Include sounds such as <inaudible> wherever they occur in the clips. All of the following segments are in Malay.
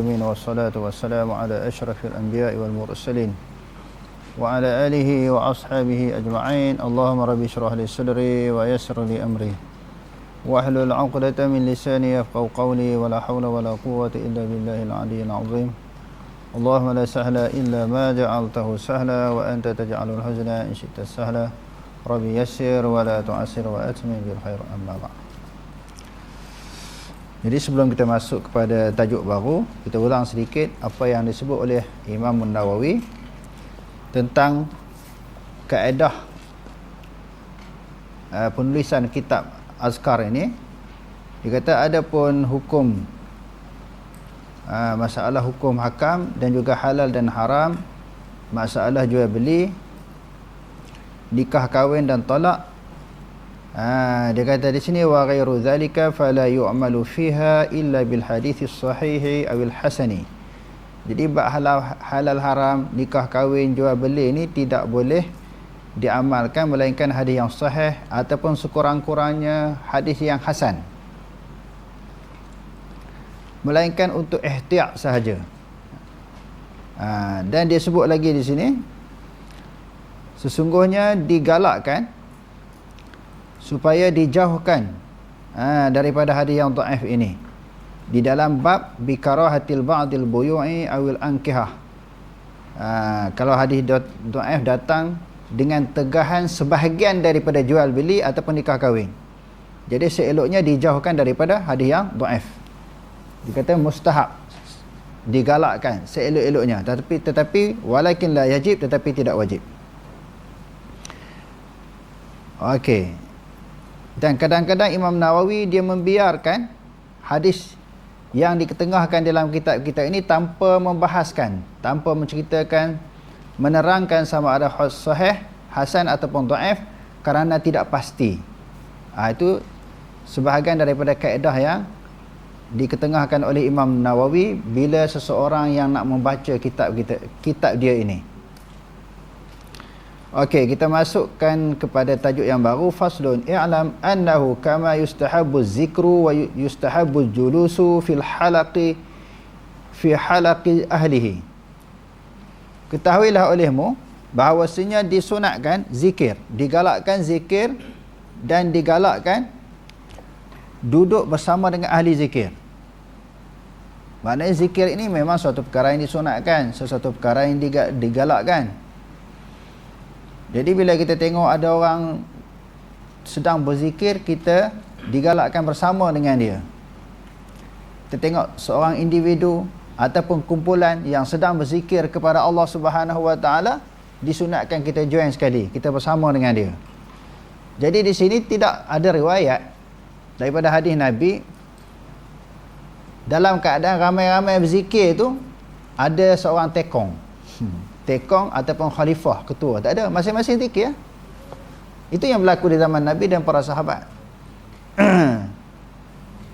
Amin wassalatu wassalamu ala ashrafil anbiya'i wal mursalin wa ala alihi wa ashabihi ajma'in Allahumma rabbi syrah li sadri wa yassir li amri wa ahlul 'uqdatam min lisani yafqahu qawli wa la hawla wa la quwwata illa billahil 'aliyyil 'azim Allahumma la sahla illa ma ja'altahu sahla wa anta taj'alul hazna in syi'ta sahla rabbi yassir wa la tu'assir wa atmim bil khair amma ba'd jadi sebelum kita masuk kepada tajuk baru, kita ulang sedikit apa yang disebut oleh Imam Nawawi tentang kaedah uh, penulisan kitab azkar ini. Dia kata ada pun hukum uh, masalah hukum hakam dan juga halal dan haram, masalah jual beli, nikah kahwin dan talak Ha, dia kata di sini wa ghairu zalika fala yu'malu fiha illa bil hadis sahih awil hasani. Jadi bab halal, halal haram, nikah kahwin, jual beli ini tidak boleh diamalkan melainkan hadis yang sahih ataupun sekurang-kurangnya hadis yang hasan. Melainkan untuk ihtiyat sahaja. Ha, dan dia sebut lagi di sini sesungguhnya digalakkan supaya dijauhkan ha, daripada hadis yang dhaif ini. Di dalam bab bikarahatil ba'dil buyu'i awil ankihah. Ha, kalau hadis dhaif datang dengan tegahan sebahagian daripada jual beli ataupun nikah kahwin. Jadi seeloknya dijauhkan daripada hadis yang dhaif dikata mustahab digalakkan seelok-eloknya. Tetapi tetapi walakin la yajib tetapi tidak wajib. Okey dan kadang-kadang Imam Nawawi dia membiarkan hadis yang diketengahkan dalam kitab-kitab ini tanpa membahaskan, tanpa menceritakan, menerangkan sama ada sahih, hasan ataupun dhaif kerana tidak pasti. Ha, itu sebahagian daripada kaedah yang diketengahkan oleh Imam Nawawi bila seseorang yang nak membaca kitab kita kitab dia ini. Okey, kita masukkan kepada tajuk yang baru faslun i'lam annahu kama yustahabbu zikru wa yustahabbu julusu fil halaqi fi halaqi ahlihi. Ketahuilah olehmu bahawasanya disunatkan zikir, digalakkan zikir dan digalakkan duduk bersama dengan ahli zikir. Maknanya zikir ini memang suatu perkara yang disunatkan, sesuatu perkara yang digalakkan. Jadi bila kita tengok ada orang sedang berzikir, kita digalakkan bersama dengan dia. Kita tengok seorang individu ataupun kumpulan yang sedang berzikir kepada Allah Subhanahu Wa Taala, disunatkan kita join sekali, kita bersama dengan dia. Jadi di sini tidak ada riwayat daripada hadis Nabi dalam keadaan ramai-ramai berzikir tu ada seorang tekong. Hmm tekong ataupun khalifah ketua. Tak ada masing-masing zikir ya? itu yang berlaku di zaman Nabi dan para sahabat. <clears throat>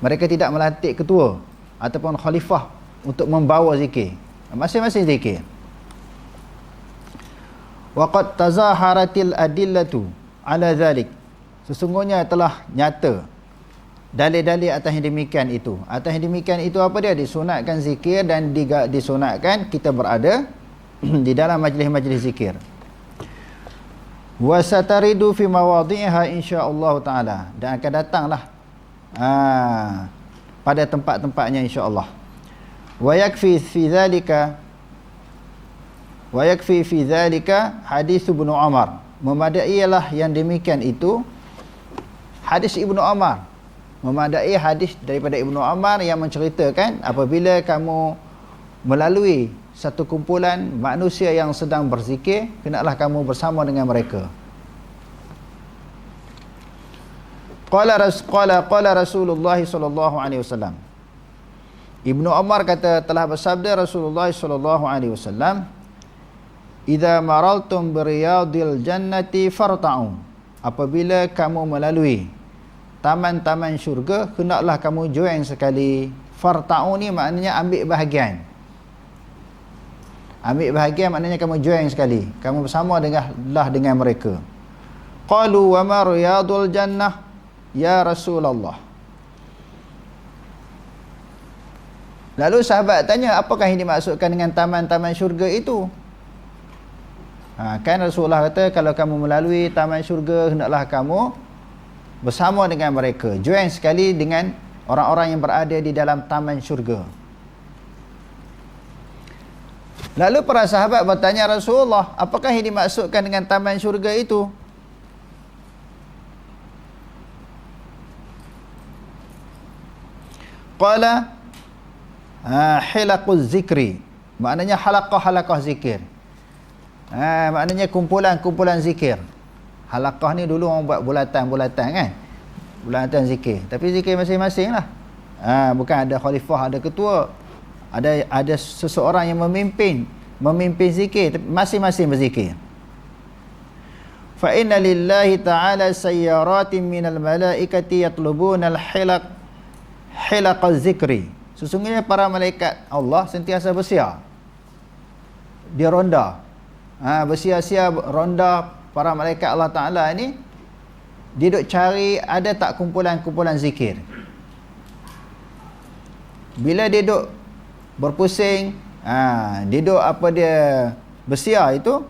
Mereka tidak melantik ketua ataupun khalifah untuk membawa zikir. Masing-masing zikir. Waqad tazaharatil adillatu ala zalik sesungguhnya telah nyata dalil-dalil atas yang demikian itu. Atas yang demikian itu apa dia? Disunatkan zikir dan disunatkan kita berada <clears throat> di dalam majlis-majlis zikir. Wa sataridu fi mawadhi'iha insya-Allah taala dan akan datanglah ha, pada tempat-tempatnya insya-Allah. Wa yakfi fi dzalika wa yakfi fi dzalika hadis Ibnu Umar. Memadailah yang demikian itu hadis Ibnu Umar. Memadai hadis daripada Ibnu Umar yang menceritakan apabila kamu melalui satu kumpulan manusia yang sedang berzikir hendaklah kamu bersama dengan mereka. Qala qala qala rasulullah sallallahu alaihi wasallam. Ibnu umar kata telah bersabda rasulullah sallallahu alaihi wasallam idza maraltum biriyadil jannati farta'u apabila kamu melalui taman-taman syurga hendaklah kamu join sekali. Farta'u ni maknanya ambil bahagian Ambil bahagian maknanya kamu join sekali. Kamu bersama dengan lah dengan mereka. Qalu wa ma riyadul jannah ya Rasulullah. Lalu sahabat tanya, apakah yang dimaksudkan dengan taman-taman syurga itu? Ha, kan Rasulullah kata, kalau kamu melalui taman syurga, hendaklah kamu bersama dengan mereka. Join sekali dengan orang-orang yang berada di dalam taman syurga. Lalu para sahabat bertanya Rasulullah, apakah yang dimaksudkan dengan taman syurga itu? Qala ha, hilaquz zikri. Maknanya halaqah-halaqah zikir. Ha, maknanya kumpulan-kumpulan zikir. Halaqah ni dulu orang buat bulatan-bulatan kan? Bulatan zikir. Tapi zikir masing-masing lah. Ha, bukan ada khalifah ada ketua ada ada seseorang yang memimpin memimpin zikir masing-masing berzikir fa inna lillahi ta'ala sayyaratin minal malaikati yatlubuna al-hilaq hilaqaz zikri Sesungguhnya para malaikat Allah sentiasa bersiar. Dia ronda. Ha, bersiar-siar ronda para malaikat Allah Ta'ala ni. Dia duk cari ada tak kumpulan-kumpulan zikir. Bila dia duk berpusing. Ha, dia duk apa dia bersiar itu.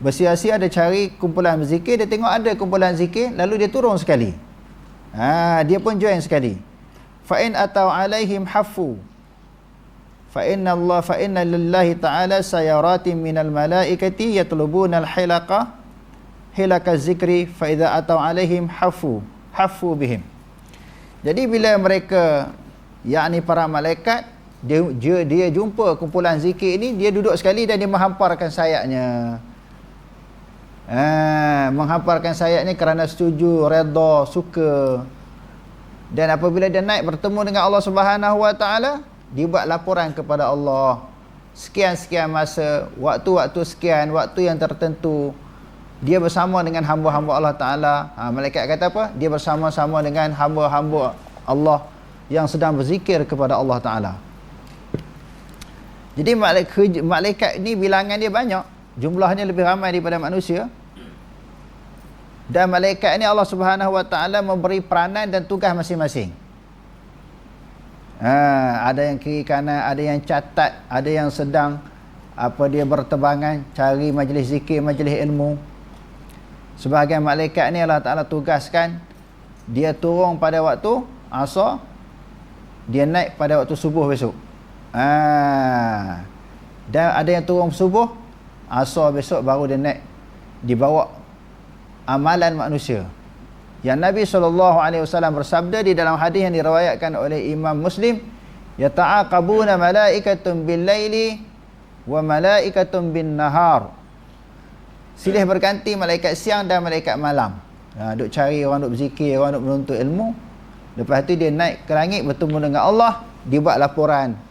Bersiar-siar dia cari kumpulan zikir. Dia tengok ada kumpulan zikir. Lalu dia turun sekali. Ha, dia pun join sekali fa in atau alaihim hafu fa inna Allah fa inna lillahi ta'ala sayaratin minal malaikati yatlubuna al-hilaqa hilaka zikri fa idza atau alaihim hafu hafu bihim jadi bila mereka yakni para malaikat dia, dia dia jumpa kumpulan zikir ini dia duduk sekali dan dia menghamparkan sayapnya ha, menghamparkan sayapnya kerana setuju redha suka dan apabila dia naik bertemu dengan Allah Subhanahu Wa Taala, dia buat laporan kepada Allah. Sekian-sekian masa, waktu-waktu sekian, waktu yang tertentu dia bersama dengan hamba-hamba Allah Taala. Ha, malaikat kata apa? Dia bersama-sama dengan hamba-hamba Allah yang sedang berzikir kepada Allah Taala. Jadi malaikat, ni bilangan dia banyak, jumlahnya lebih ramai daripada manusia. Dan malaikat ini Allah Subhanahu Wa Taala memberi peranan dan tugas masing-masing. Ha, ada yang kiri kanan, ada yang catat, ada yang sedang apa dia bertebangan cari majlis zikir, majlis ilmu. Sebahagian malaikat ni Allah Taala tugaskan dia turun pada waktu asar, dia naik pada waktu subuh besok. Ha. Dan ada yang turun subuh, asar besok baru dia naik dibawa amalan manusia. Yang Nabi SAW bersabda di dalam hadis yang diriwayatkan oleh Imam Muslim, "Yata'aqabuna malaikatun bil-laili wa malaikatun bin-nahar." Silih berganti malaikat siang dan malaikat malam. Ha, duk cari orang duk berzikir, orang duk menuntut ilmu. Lepas tu dia naik ke langit bertemu dengan Allah, dia buat laporan.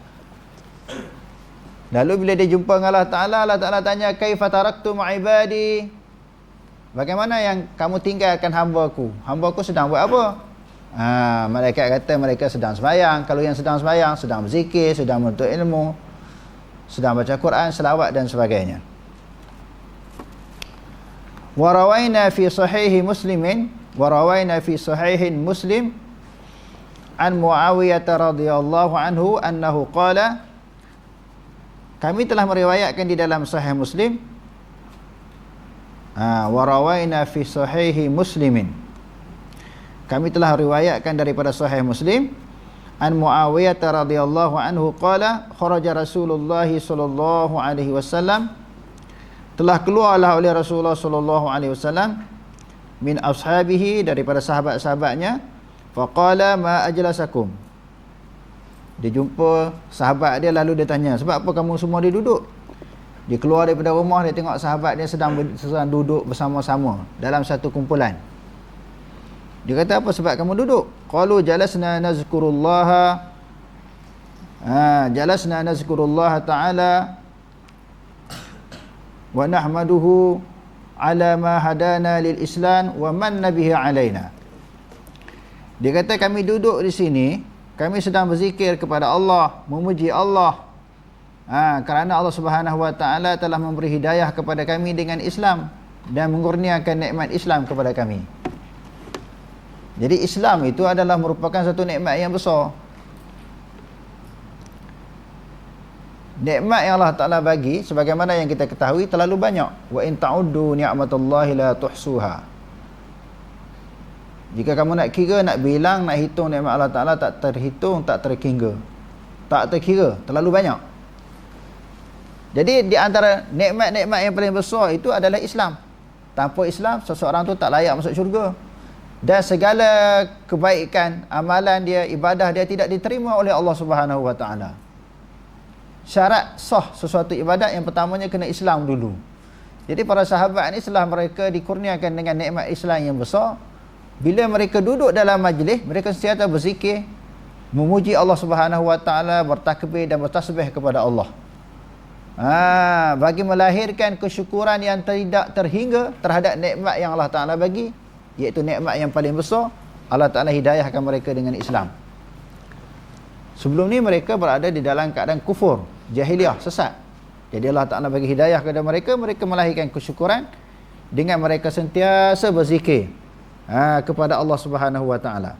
<coughs> Lalu bila dia jumpa dengan Allah Taala, Allah Taala tanya, "Kaifa taraktum ibadi?" Bagaimana yang kamu tinggalkan hamba ku? Hamba ku sedang buat apa? Ha, malaikat kata mereka sedang sembahyang. Kalau yang sedang sembahyang, sedang berzikir, sedang menuntut ilmu, sedang baca Quran, selawat dan sebagainya. Warawaina fi sahihi muslimin warawaina fi sahihin muslim an Muawiyah radhiyallahu anhu annahu qala kami telah meriwayatkan di dalam sahih Muslim ha, warawaina fi sahihi muslimin. Kami telah riwayatkan daripada sahih muslim an muawiyah radhiyallahu anhu qala kharaja rasulullah sallallahu alaihi wasallam telah keluarlah oleh rasulullah sallallahu alaihi wasallam min ashabihi daripada sahabat-sahabatnya faqala ma ajlasakum dia jumpa sahabat dia lalu dia tanya sebab apa kamu semua dia duduk dia keluar daripada rumah dia tengok sahabat dia sedang sedang duduk bersama-sama dalam satu kumpulan. Dia kata apa sebab kamu duduk? Qalu jalasna nazkurullah. Ha, jalasna nazkurullah taala wa nahmaduhu ala ma hadana lil islam wa man nabihi alaina. Dia kata kami duduk di sini, kami sedang berzikir kepada Allah, memuji Allah Ha, kerana Allah Subhanahu Wa Taala telah memberi hidayah kepada kami dengan Islam dan mengurniakan nikmat Islam kepada kami. Jadi Islam itu adalah merupakan satu nikmat yang besar. nikmat yang Allah Taala bagi sebagaimana yang kita ketahui terlalu banyak wa in ta'uddu ni'matallahi la tuhsuha jika kamu nak kira nak bilang nak hitung nikmat Allah Taala tak terhitung tak terkira tak terkira terlalu banyak. Jadi di antara nikmat-nikmat yang paling besar itu adalah Islam. Tanpa Islam seseorang tu tak layak masuk syurga. Dan segala kebaikan amalan dia ibadah dia tidak diterima oleh Allah Subhanahu wa taala. Syarat sah sesuatu ibadat yang pertamanya kena Islam dulu. Jadi para sahabat ni setelah mereka dikurniakan dengan nikmat Islam yang besar, bila mereka duduk dalam majlis, mereka sentiasa berzikir, memuji Allah Subhanahu Wa Taala, bertakbir dan bertasbih kepada Allah. Ha, bagi melahirkan kesyukuran yang tidak terhingga terhadap nikmat yang Allah Taala bagi, iaitu nikmat yang paling besar, Allah Taala hidayahkan mereka dengan Islam. Sebelum ni mereka berada di dalam keadaan kufur, jahiliah, sesat. Jadi Allah Ta'ala bagi hidayah kepada mereka, mereka melahirkan kesyukuran dengan mereka sentiasa berzikir ha, kepada Allah Subhanahu Wa Ta'ala.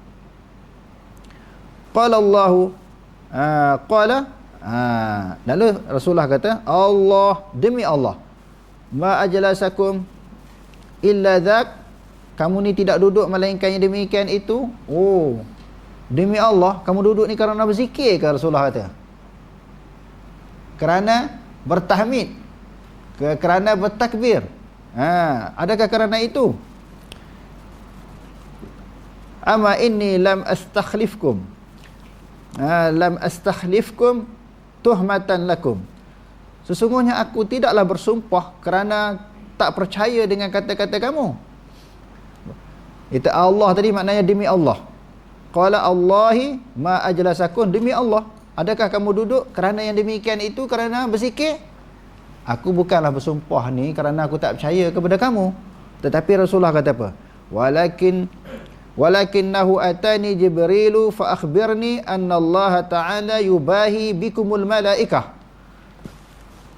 Qala Allahu ha, Qala ha, Lalu Rasulullah kata Allah demi Allah Ma ajlasakum Illa dhak Kamu ni tidak duduk melainkan yang demikian itu Oh Demi Allah, kamu duduk ni kerana berzikir ke Rasulullah kata? Kerana bertahmid. Ke kerana bertakbir. Ha, adakah kerana itu? Ama inni lam astakhlifkum. Ha, lam astakhlifkum tuhmatan lakum. Sesungguhnya aku tidaklah bersumpah kerana tak percaya dengan kata-kata kamu. Itu Allah tadi maknanya demi Allah. Qala Allahi ma ajlasakum demi Allah. Adakah kamu duduk kerana yang demikian itu kerana berzikir? Aku bukanlah bersumpah ni kerana aku tak percaya kepada kamu. Tetapi Rasulullah kata apa? Walakin walakinnahu atani Jibrilu fa akhbirni anna Allah Ta'ala yubahi bikumul malaikah.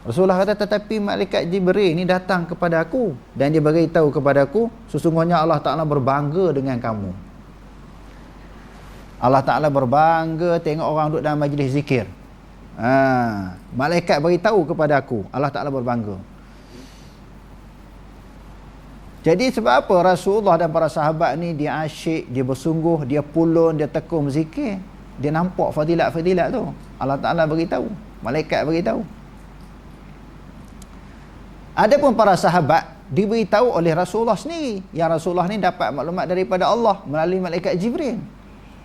Rasulullah kata tetapi malaikat Jibril ni datang kepada aku dan dia beritahu kepada aku sesungguhnya Allah Taala berbangga dengan kamu. Allah Ta'ala berbangga tengok orang duduk dalam majlis zikir. Ha, malaikat beritahu kepada aku. Allah Ta'ala berbangga. Jadi sebab apa Rasulullah dan para sahabat ni dia asyik, dia bersungguh, dia pulun, dia tekun zikir. Dia nampak fadilat-fadilat tu. Allah Ta'ala beritahu. Malaikat beritahu. Adapun para sahabat diberitahu oleh Rasulullah sendiri. Yang Rasulullah ni dapat maklumat daripada Allah melalui malaikat Jibril.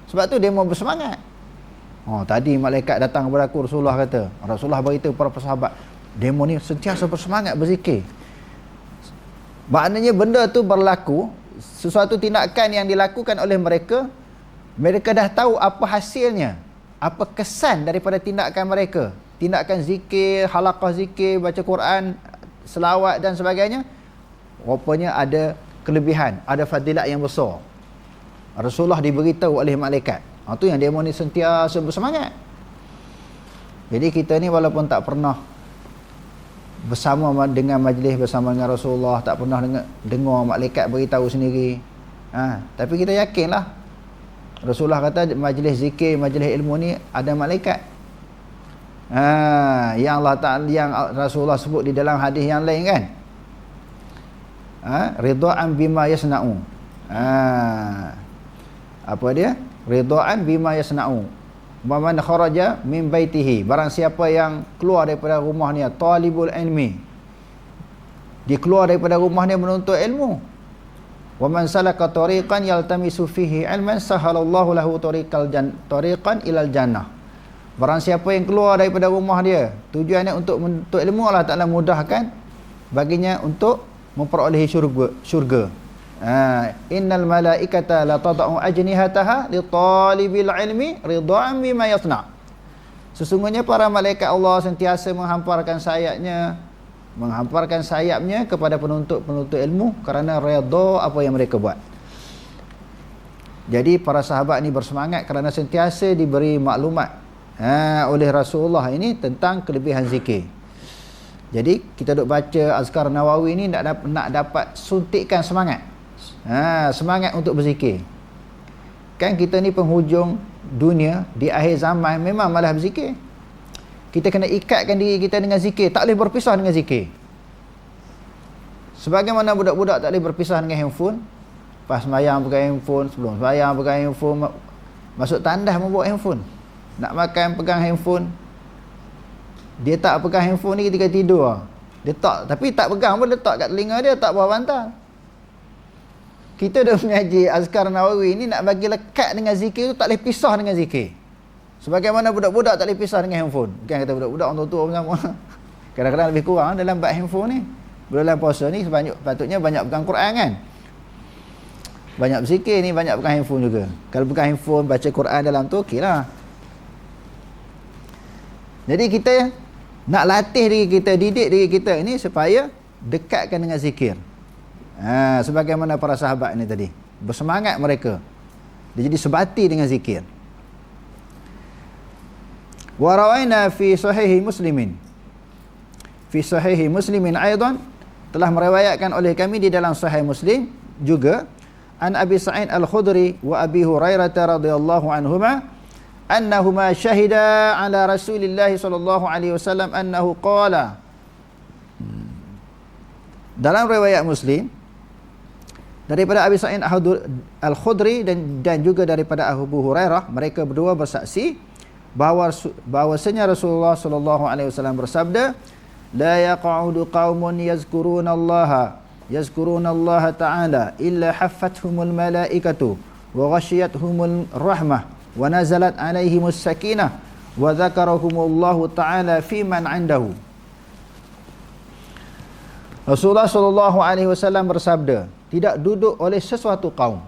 Sebab tu dia mau bersemangat. Oh, tadi malaikat datang kepada aku Rasulullah kata. Rasulullah beritahu para sahabat, demo ni sentiasa bersemangat berzikir. Maknanya benda tu berlaku sesuatu tindakan yang dilakukan oleh mereka mereka dah tahu apa hasilnya apa kesan daripada tindakan mereka tindakan zikir halaqah zikir baca Quran selawat dan sebagainya rupanya ada kelebihan ada fadilat yang besar Rasulullah diberitahu oleh malaikat. Ha, tu yang demo ni sentiasa bersemangat. Jadi kita ni walaupun tak pernah bersama dengan majlis bersama dengan Rasulullah, tak pernah dengar, dengar malaikat beritahu sendiri. Ha, tapi kita yakinlah Rasulullah kata majlis zikir, majlis ilmu ni ada malaikat. Ha, yang Allah Taala yang Rasulullah sebut di dalam hadis yang lain kan. Ha, ridhaan bima yasna'u. Ha, apa dia ridaan bima yasna'u man kharaja min baitihi. Barang siapa yang keluar daripada rumah ni talibul ilmi. Dia keluar daripada rumah ni menuntut ilmu. Wa man salaka tariqan yaltamisu fihi ilman sahalallahu lahu tariqal tariqan ilal jannah. Barang siapa yang keluar daripada rumah dia tujuannya untuk menuntut ilmu Allah Taala mudahkan baginya untuk memperolehi syurga syurga Ha, innal malaikata la tad'u ajnihataha li talibil ilmi ridwan bima yasna. Sesungguhnya para malaikat Allah sentiasa menghamparkan sayapnya menghamparkan sayapnya kepada penuntut-penuntut ilmu kerana redha apa yang mereka buat. Jadi para sahabat ni bersemangat kerana sentiasa diberi maklumat ha, oleh Rasulullah ini tentang kelebihan zikir. Jadi kita duk baca Azkar Nawawi ni nak, nak dapat suntikkan semangat ha, semangat untuk berzikir. Kan kita ni penghujung dunia di akhir zaman memang malah berzikir. Kita kena ikatkan diri kita dengan zikir. Tak boleh berpisah dengan zikir. Sebagaimana budak-budak tak boleh berpisah dengan handphone pas sembahyang pegang handphone sebelum sembahyang pegang handphone masuk tandas membawa handphone. Nak makan pegang handphone. Dia tak pegang handphone ni ketika tidur. Dia tak tapi tak pegang pun letak kat telinga dia tak bawah bantal kita dah mengaji azkar nawawi ni nak bagi lekat dengan zikir tu tak boleh pisah dengan zikir Sebagaimana budak-budak tak boleh pisah dengan handphone. Bukan kata budak-budak orang tua-tua sama. Kadang-kadang lebih kurang dalam bab handphone ni. Bulan puasa ni sebanyak patutnya banyak pegang Quran kan. Banyak berzikir ni, banyak pegang handphone juga. Kalau pegang handphone, baca Quran dalam tu, okeylah. Jadi kita nak latih diri kita, didik diri kita ini supaya dekatkan dengan zikir. Ha, sebagaimana para sahabat ini tadi. Bersemangat mereka. Dia jadi sebati dengan zikir. Warawaina fi sahihi muslimin Fi sahihi muslimin aydan Telah meriwayatkan oleh kami di dalam sahih muslim Juga An Abi Sa'id Al-Khudri Wa Abi Hurairah radhiyallahu anhuma Annahuma syahida ala Rasulillah sallallahu alaihi wasallam annahu qala Dalam riwayat Muslim daripada Abi Sa'id Al-Khudri dan dan juga daripada Abu Hurairah mereka berdua bersaksi bahawa bahwasanya Rasulullah sallallahu alaihi wasallam bersabda la yaq'udu qaumun yazkuruna Allah yazkuruna Allah taala illa haffathumul malaikatu wa ghashiyatuhumul rahmah wa nazalat alaihimus sakinah wa dzakarahumullahu taala fi man 'indahu. Rasulullah sallallahu alaihi wasallam bersabda tidak duduk oleh sesuatu kaum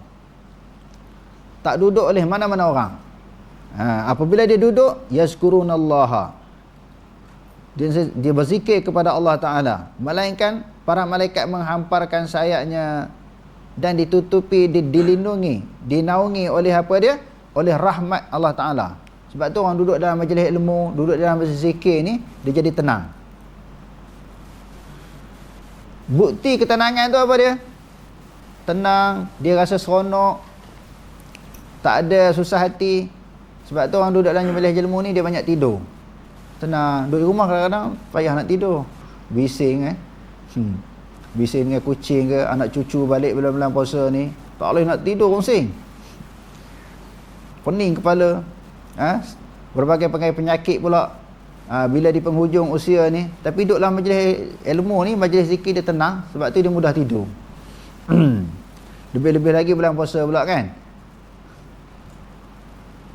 tak duduk oleh mana-mana orang Ha, apabila dia duduk, yazkurunallaha. Dia, dia berzikir kepada Allah Ta'ala. Melainkan para malaikat menghamparkan sayapnya dan ditutupi, dilindungi, dinaungi oleh apa dia? Oleh rahmat Allah Ta'ala. Sebab tu orang duduk dalam majlis ilmu, duduk dalam berzikir ni, dia jadi tenang. Bukti ketenangan tu apa dia? Tenang, dia rasa seronok, tak ada susah hati, sebab tu orang duduk dalam majlis ilmu ni dia banyak tidur. Tenang, duduk di rumah kadang-kadang payah nak tidur. Bising eh. Hmm. Bising dengan kucing ke, anak cucu balik bulan-bulan puasa ni, tak boleh nak tidur pusing. Pening kepala. Ha? Berbagai penyakit pula. Ha, bila di penghujung usia ni, tapi duduk dalam majlis ilmu ni, majlis zikir dia tenang sebab tu dia mudah tidur. Lebih-lebih lagi bulan puasa pula kan.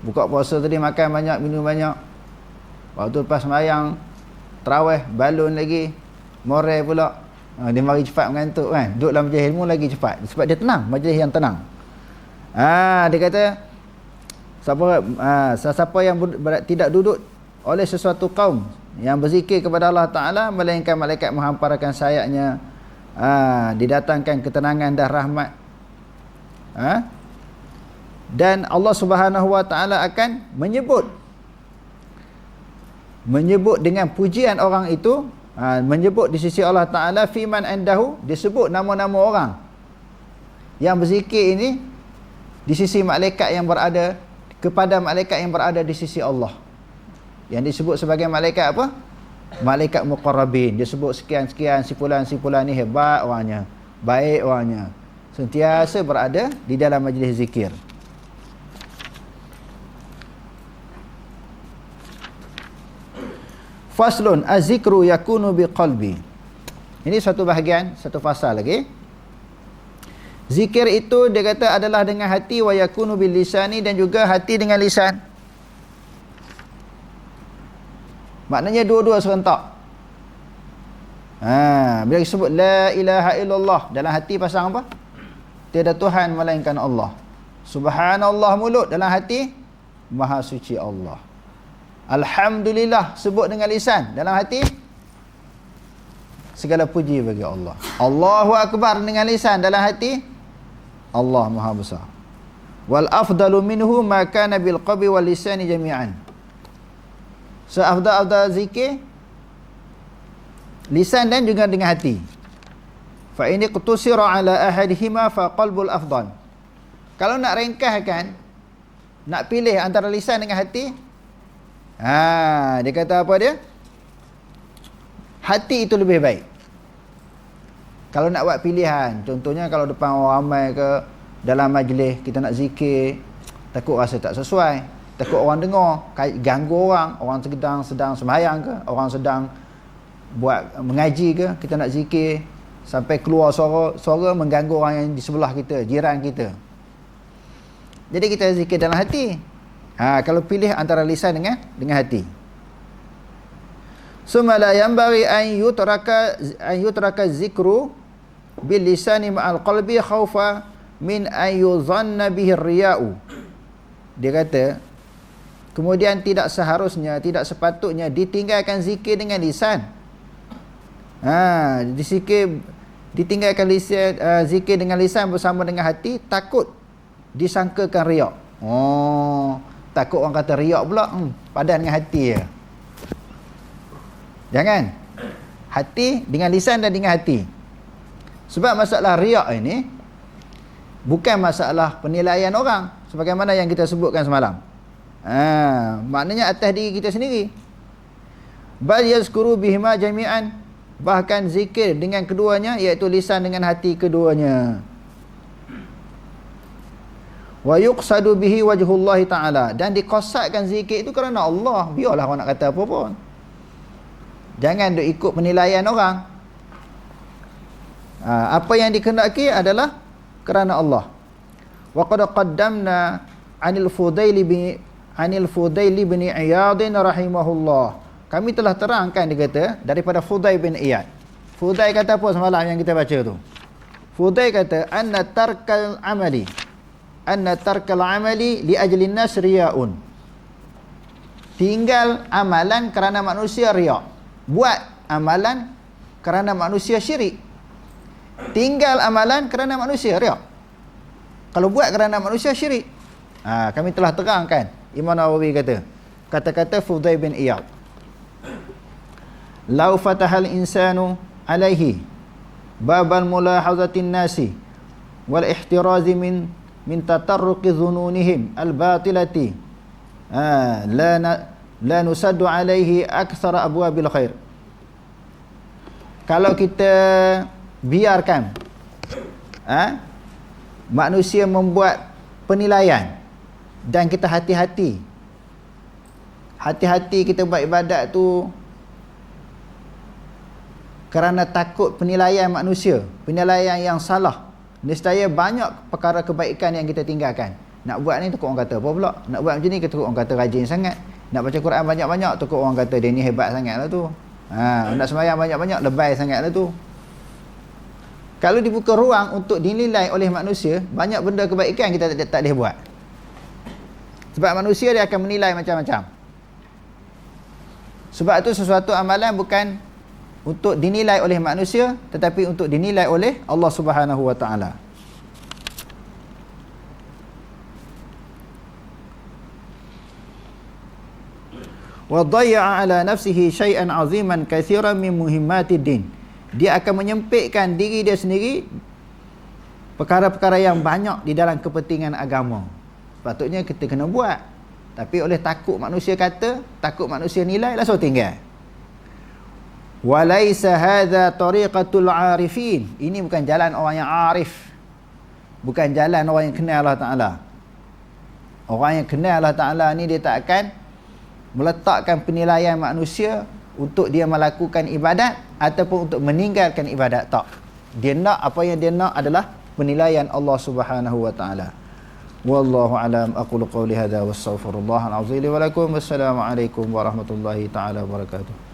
Buka puasa tadi makan banyak, minum banyak. Waktu lepas semayang, terawih, balon lagi, moral pula. Ha, dia mari cepat mengantuk kan. Duduk dalam majlis ilmu lagi cepat. Sebab dia tenang, majlis yang tenang. Ha, dia kata, siapa, ha, siapa yang ber, tidak duduk oleh sesuatu kaum yang berzikir kepada Allah Ta'ala, melainkan malaikat menghamparkan sayapnya, ha, didatangkan ketenangan dan rahmat. Ha? dan Allah Subhanahu wa taala akan menyebut menyebut dengan pujian orang itu ha, menyebut di sisi Allah taala fiman andahu disebut nama-nama orang yang berzikir ini di sisi malaikat yang berada kepada malaikat yang berada di sisi Allah yang disebut sebagai malaikat apa malaikat muqarrabin dia sebut sekian-sekian sipulan-sipulan ni hebat orangnya baik orangnya sentiasa berada di dalam majlis zikir Faslun azikru yakunu biqalbi. Ini satu bahagian, satu fasal lagi. Zikir itu dia kata adalah dengan hati wa yakunu bil lisani dan juga hati dengan lisan. Maknanya dua-dua serentak. Ha, bila disebut la ilaha illallah dalam hati pasang apa? Tiada Tuhan melainkan Allah. Subhanallah mulut dalam hati Maha suci Allah. Alhamdulillah sebut dengan lisan dalam hati segala puji bagi Allah. Allahu akbar dengan lisan dalam hati Allah Maha besar. Wal afdalu minhu ma kana bil qalbi wal lisani jami'an. Seafdal-afdal zikir lisan dan juga dengan hati. Fa ini qutusira ala ahadihima fa qalbul afdal. Kalau nak ringkaskan nak pilih antara lisan dengan hati, Ha, dia kata apa dia? hati itu lebih baik kalau nak buat pilihan contohnya kalau depan orang ramai ke dalam majlis kita nak zikir takut rasa tak sesuai takut orang dengar ganggu orang. Orang sedang sedang sembahyang ke? Orang sedang buat mengaji ke? Kita nak zikir sampai keluar suara suara mengganggu orang yang di sebelah kita jiran kita. Jadi kita zikir dalam hati. Ha, kalau pilih antara lisan dengan dengan hati. Summa la yanbaghi an yutraka an yutraka zikru bil lisani ma'al qalbi khaufa min an yuzanna bihi riya'u. Dia kata kemudian tidak seharusnya tidak sepatutnya ditinggalkan zikir dengan lisan ha disikir ditinggalkan lisan uh, zikir dengan lisan bersama dengan hati takut disangkakan riak oh takut orang kata riak pula hmm, padan dengan hati ya Jangan. Hati dengan lisan dan dengan hati. Sebab masalah riak ini bukan masalah penilaian orang sebagaimana yang kita sebutkan semalam. Ha, maknanya atas diri kita sendiri. Bal yazkuru bihima jami'an bahkan zikir dengan keduanya iaitu lisan dengan hati keduanya. Wa yuqsadu bihi wajhullah taala dan dikosadkan zikir itu kerana Allah. Biarlah orang nak kata apa pun. Jangan duk ikut penilaian orang. Ha, apa yang dikehendaki adalah kerana Allah. Wa qad qaddamna 'anil Fudail bin 'anil Fudail bin Iyad rahimahullah. Kami telah terangkan dia kata daripada Fudail bin Iyad. Fudail kata apa semalam yang kita baca tu? Fudail kata anna tarkal amali anna tarkal amali li ajli nas riyaun. Tinggal amalan kerana manusia riak buat amalan kerana manusia syirik tinggal amalan kerana manusia riak kalau buat kerana manusia syirik ha, kami telah terangkan Imam Nawawi kata kata-kata Fudai bin Iyad lau fatahal insanu alaihi babal mulahazatin nasi wal ihtirazi min min tatarruqi dhununihim al batilati ha, la la nusaddu alaihi akthara abwabil khair. Kalau kita biarkan ha, manusia membuat penilaian dan kita hati-hati. Hati-hati kita buat ibadat tu kerana takut penilaian manusia penilaian yang salah. Nescaya banyak perkara kebaikan yang kita tinggalkan. Nak buat ni takut orang kata apa pula? Nak buat macam ni takut orang kata rajin sangat? Nak baca Quran banyak-banyak takut orang kata dia ni hebat sangat lah tu. Ha, nak sembahyang banyak-banyak lebay sangat lah tu. Kalau dibuka ruang untuk dinilai oleh manusia banyak benda kebaikan kita tak, tak boleh buat sebab manusia dia akan menilai macam-macam. Sebab itu sesuatu amalan bukan untuk dinilai oleh manusia tetapi untuk dinilai oleh Allah Subhanahu Wa Taala. wa dhayya'a ala nafsihi syai'an 'aziman katsiran min muhimmatid din. Dia akan menyempitkan diri dia sendiri perkara-perkara yang banyak di dalam kepentingan agama patutnya kita kena buat. Tapi oleh takut manusia kata takut manusia nilai langsung tinggal. Walaisa hadha tariqatul arifin. Ini bukan jalan orang yang arif. Bukan jalan orang yang kenal Allah Taala. Orang yang kenal Allah Taala ni dia tak akan meletakkan penilaian manusia untuk dia melakukan ibadat ataupun untuk meninggalkan ibadat. Tak. Dia nak apa yang dia nak adalah penilaian Allah Subhanahu wa taala wallahu alam aqulu qawli hadha wastaghfirullah alazim wa lakum. Wassalamu alaikum warahmatullahi taala wabarakatuh